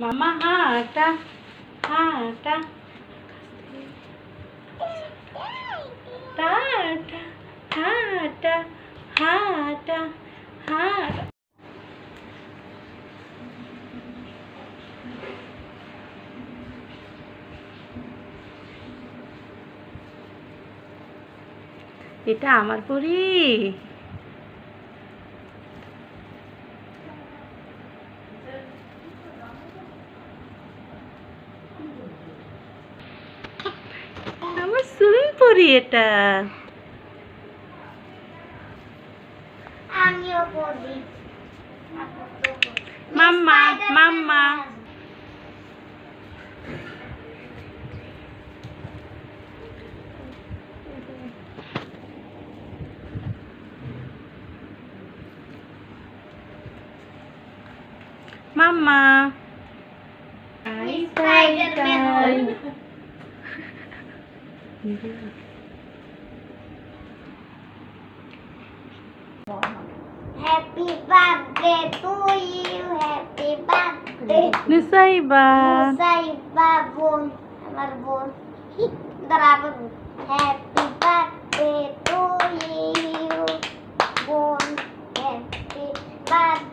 মামা হাঁটা হাঁটা টাটা হাঁটা হাঁটা হাঁটা এটা আমার পরি। সুইং পরি এটা আমিও Happy birthday to you. Happy birthday. Nusaiba. Nusaiba bon. Amar bon. Daraba bon. Happy birthday to you. Bon. Happy birthday.